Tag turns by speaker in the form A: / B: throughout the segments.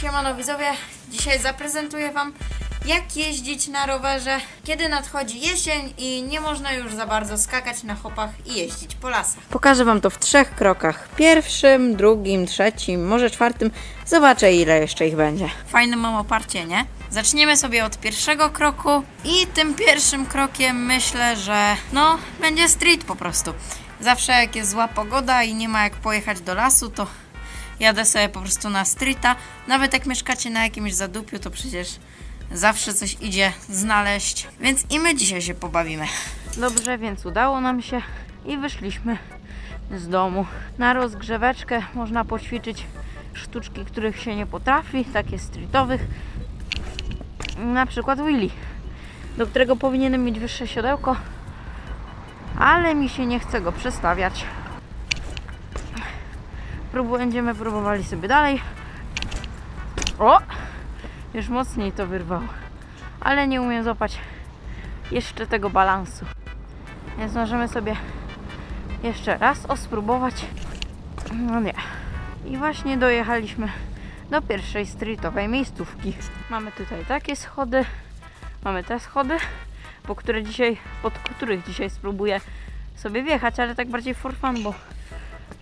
A: Siemano widzowie, dzisiaj zaprezentuję Wam jak jeździć na rowerze, kiedy nadchodzi jesień i nie można już za bardzo skakać na hopach i jeździć po lasach. Pokażę Wam to w trzech krokach. Pierwszym, drugim, trzecim, może czwartym. Zobaczę ile jeszcze ich będzie. Fajne mam oparcie, nie? Zaczniemy sobie od pierwszego kroku i tym pierwszym krokiem myślę, że no będzie street po prostu. Zawsze jak jest zła pogoda i nie ma jak pojechać do lasu, to jadę sobie po prostu na streeta. Nawet jak mieszkacie na jakimś zadupiu, to przecież zawsze coś idzie znaleźć. Więc i my dzisiaj się pobawimy. Dobrze, więc udało nam się i wyszliśmy z domu. Na rozgrzeweczkę można poćwiczyć sztuczki, których się nie potrafi, takie streetowych. Na przykład Willy, do którego powinienem mieć wyższe siodełko, ale mi się nie chce go przestawiać. Próbu, będziemy próbowali sobie dalej. O! Już mocniej to wyrwało. Ale nie umiem złapać jeszcze tego balansu. Więc możemy sobie jeszcze raz o spróbować. No nie. I właśnie dojechaliśmy do pierwszej streetowej miejscówki. Mamy tutaj takie schody. Mamy te schody, po które dzisiaj, pod których dzisiaj spróbuję sobie wjechać, ale tak bardziej for fun, bo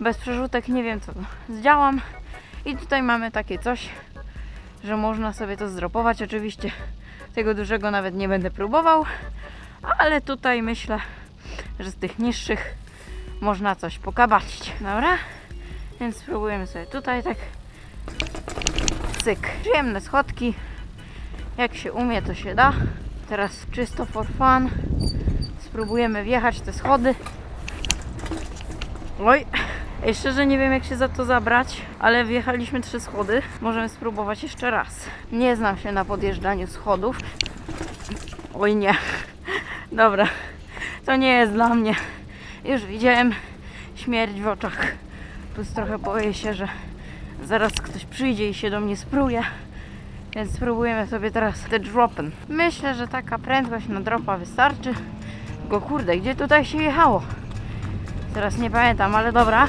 A: bez przerzutek nie wiem co zdziałam. I tutaj mamy takie coś, że można sobie to zdropować. Oczywiście tego dużego nawet nie będę próbował, ale tutaj myślę, że z tych niższych można coś pokabacić. Dobra? Więc spróbujemy sobie tutaj tak cyk. Przyjemne schodki. Jak się umie, to się da. Teraz czysto for fun. Spróbujemy wjechać te schody. Oj, Szczerze nie wiem jak się za to zabrać, ale wjechaliśmy trzy schody. Możemy spróbować jeszcze raz. Nie znam się na podjeżdżaniu schodów. Oj nie. Dobra, to nie jest dla mnie. Już widziałem śmierć w oczach. Plus trochę boję się, że zaraz ktoś przyjdzie i się do mnie spruje. Więc spróbujemy sobie teraz te dropen. Myślę, że taka prędkość na dropa wystarczy. Tylko kurde, gdzie tutaj się jechało? Teraz nie pamiętam, ale dobra.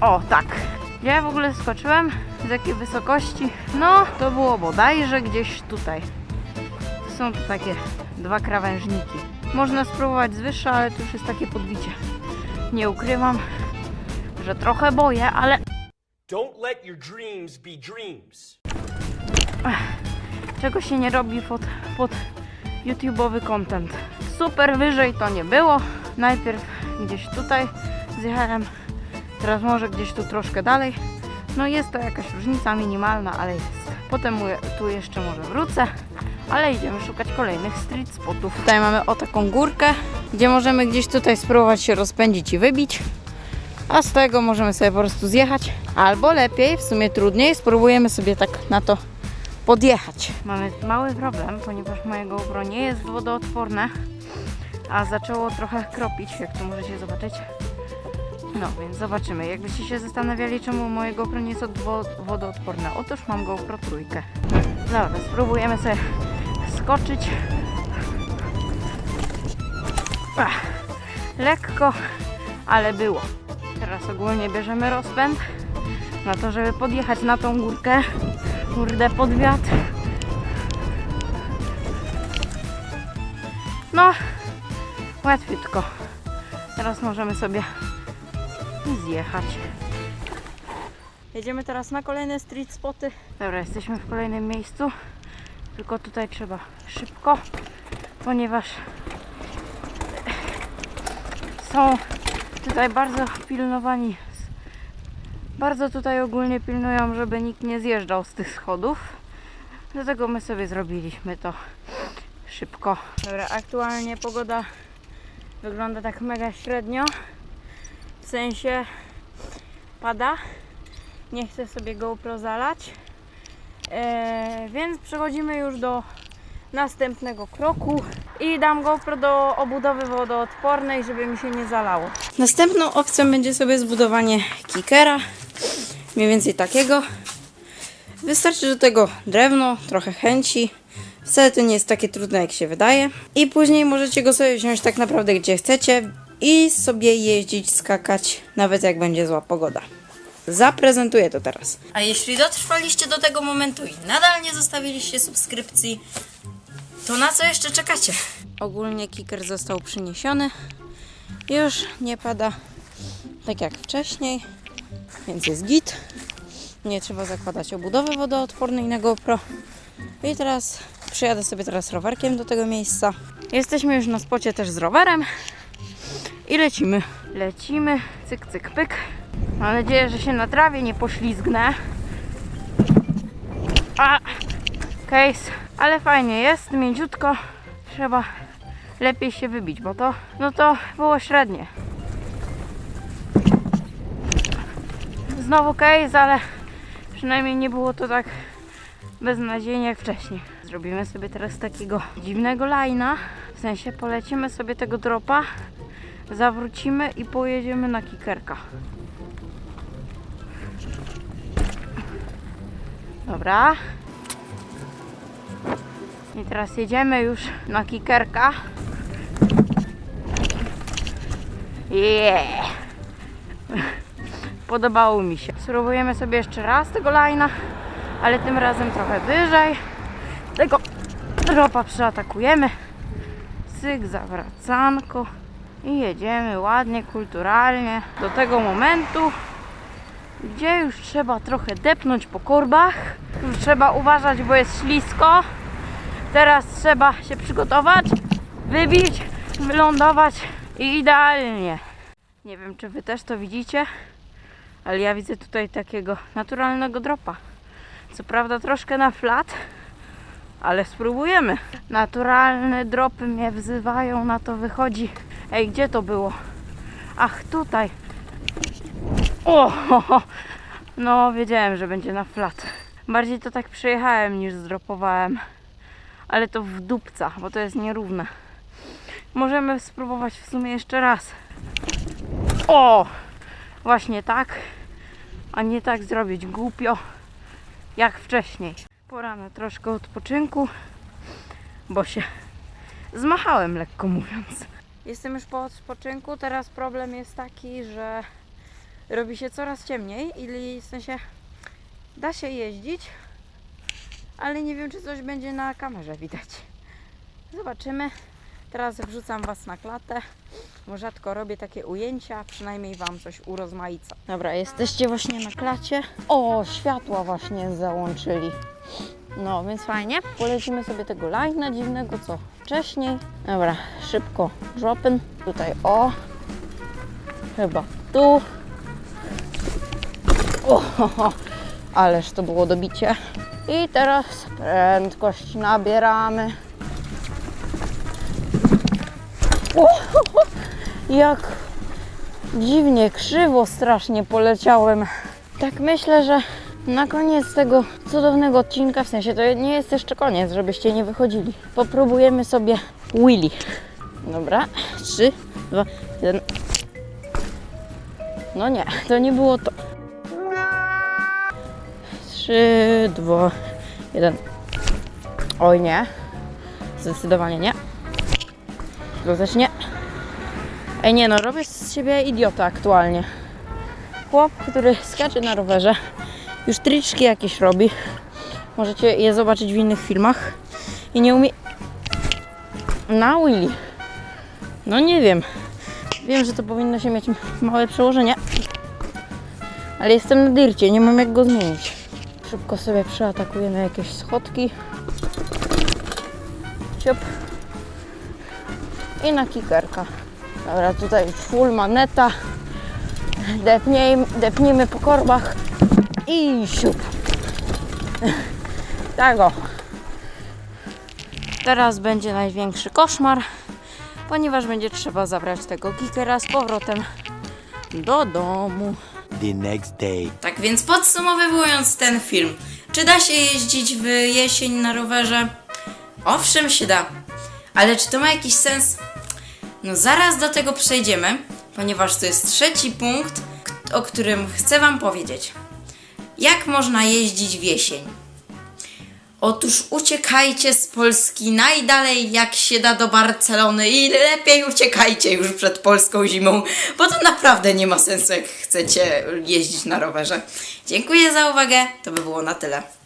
A: O, tak. Gdzie ja w ogóle skoczyłem? Z jakiej wysokości? No, to było bodajże gdzieś tutaj. To są tu takie dwa krawężniki. Można spróbować z wyższa, ale to już jest takie podbicie. Nie ukrywam, że trochę boję, ale
B: Don't let your dreams be dreams.
A: czego się nie robi pod, pod YouTube'owy content. Super wyżej to nie było. Najpierw gdzieś tutaj zjechałem, teraz może gdzieś tu troszkę dalej. No jest to jakaś różnica minimalna, ale jest. Potem tu jeszcze może wrócę, ale idziemy szukać kolejnych street spotów. Tutaj mamy o taką górkę, gdzie możemy gdzieś tutaj spróbować się rozpędzić i wybić. A z tego możemy sobie po prostu zjechać. Albo lepiej, w sumie trudniej, spróbujemy sobie tak na to podjechać. Mamy mały problem, ponieważ moje GoPro nie jest wodoodporne, a zaczęło trochę kropić, jak tu możecie zobaczyć. No więc zobaczymy. Jakbyście się zastanawiali, czemu moje GoPro nie jest wodoodporne. Otóż mam GoPro trójkę. Dobra, spróbujemy sobie skoczyć. Ach, lekko, ale było. Teraz ogólnie bierzemy rozpęd na to, żeby podjechać na tą górkę. Kurde, pod wiatr. No, łatwiutko. Teraz możemy sobie zjechać. Jedziemy teraz na kolejne street spoty. Dobra, jesteśmy w kolejnym miejscu. Tylko tutaj trzeba szybko, ponieważ są tutaj bardzo pilnowani. Bardzo tutaj ogólnie pilnują, żeby nikt nie zjeżdżał z tych schodów. Dlatego my sobie zrobiliśmy to szybko. Dobra, aktualnie pogoda wygląda tak mega średnio. W sensie pada. Nie chcę sobie GoPro zalać. Eee, więc przechodzimy już do następnego kroku i dam GoPro do obudowy wodoodpornej, żeby mi się nie zalało. Następną opcją będzie sobie zbudowanie kickera, mniej więcej takiego. Wystarczy do tego drewno, trochę chęci. Wcale to nie jest takie trudne, jak się wydaje. I później możecie go sobie wziąć tak naprawdę gdzie chcecie i sobie jeździć, skakać, nawet jak będzie zła pogoda. zaprezentuję to teraz. A jeśli dotrwaliście do tego momentu i nadal nie zostawiliście subskrypcji, to na co jeszcze czekacie? Ogólnie kicker został przyniesiony. Już nie pada tak jak wcześniej, więc jest git. Nie trzeba zakładać obudowy wodoodpornej na GoPro. I teraz przyjadę sobie teraz rowerkiem do tego miejsca. Jesteśmy już na spocie też z rowerem. I lecimy. Lecimy, cyk, cyk, pyk. Mam nadzieję, że się na trawie nie poślizgnę. A, case. Ale fajnie jest, mięciutko. Trzeba lepiej się wybić, bo to, no to było średnie. Znowu case, ale przynajmniej nie było to tak beznadziejnie jak wcześniej. Zrobimy sobie teraz takiego dziwnego lajna. W sensie polecimy sobie tego dropa, zawrócimy i pojedziemy na kikerka. Dobra. I teraz jedziemy już na kikerka. Yeah! Podobało mi się. Spróbujemy sobie jeszcze raz tego lajna, ale tym razem trochę wyżej. Tego dropa przeatakujemy. Cyk, zawracanko. I jedziemy ładnie, kulturalnie do tego momentu, gdzie już trzeba trochę depnąć po korbach. Już trzeba uważać, bo jest ślisko. Teraz trzeba się przygotować, wybić, wylądować i idealnie. Nie wiem, czy Wy też to widzicie, ale ja widzę tutaj takiego naturalnego dropa. Co prawda troszkę na flat, ale spróbujemy. Naturalne dropy mnie wzywają, na to wychodzi. Ej, gdzie to było? Ach, tutaj. O, no wiedziałem, że będzie na flat. Bardziej to tak przejechałem niż zdropowałem. Ale to w dupca, bo to jest nierówne. Możemy spróbować w sumie jeszcze raz. O! Właśnie tak. A nie tak zrobić głupio jak wcześniej. Pora na troszkę odpoczynku, bo się zmachałem, lekko mówiąc. Jestem już po odpoczynku. Teraz problem jest taki, że robi się coraz ciemniej i w sensie da się jeździć, ale nie wiem, czy coś będzie na kamerze widać. Zobaczymy. Teraz wrzucam Was na klatę, bo rzadko robię takie ujęcia, przynajmniej Wam coś urozmaica. Dobra, jesteście właśnie na klacie. O, światła właśnie załączyli. No, więc fajnie. Polecimy sobie tego lajna dziwnego, co wcześniej. Dobra, szybko dropin. Tutaj o. Chyba tu. O, ho, ho. ależ to było dobicie. I teraz prędkość nabieramy. O, ho, ho. jak dziwnie, krzywo strasznie poleciałem. Tak myślę, że na koniec tego cudownego odcinka, w sensie to nie jest jeszcze koniec, żebyście nie wychodzili. Popróbujemy sobie Willy. Dobra, 3, 2, 1. No nie, to nie było to. 3, 2, 1. Oj nie. Zdecydowanie nie. To też nie. Ej nie no, robię z siebie idiota aktualnie. Chłop, który skacze na rowerze, już triczki jakieś robi. Możecie je zobaczyć w innych filmach. I nie umie... Na Willy. No nie wiem. Wiem, że to powinno się mieć małe przełożenie. Ale jestem na dircie, nie mam jak go zmienić. Szybko sobie przeatakujemy jakieś schodki. Ciop. I na kikerka. Dobra, tutaj full maneta. Depnijmy, depnijmy po korbach i siup. Tak o. Teraz będzie największy koszmar, ponieważ będzie trzeba zabrać tego kikera z powrotem do domu.
B: The next day.
A: Tak więc podsumowując ten film, czy da się jeździć w jesień na rowerze? Owszem się da, ale czy to ma jakiś sens? No zaraz do tego przejdziemy, ponieważ to jest trzeci punkt, o którym chcę Wam powiedzieć. Jak można jeździć w jesień? Otóż uciekajcie z Polski najdalej jak się da do Barcelony i lepiej uciekajcie już przed polską zimą, bo to naprawdę nie ma sensu jak chcecie jeździć na rowerze. Dziękuję za uwagę, to by było na tyle.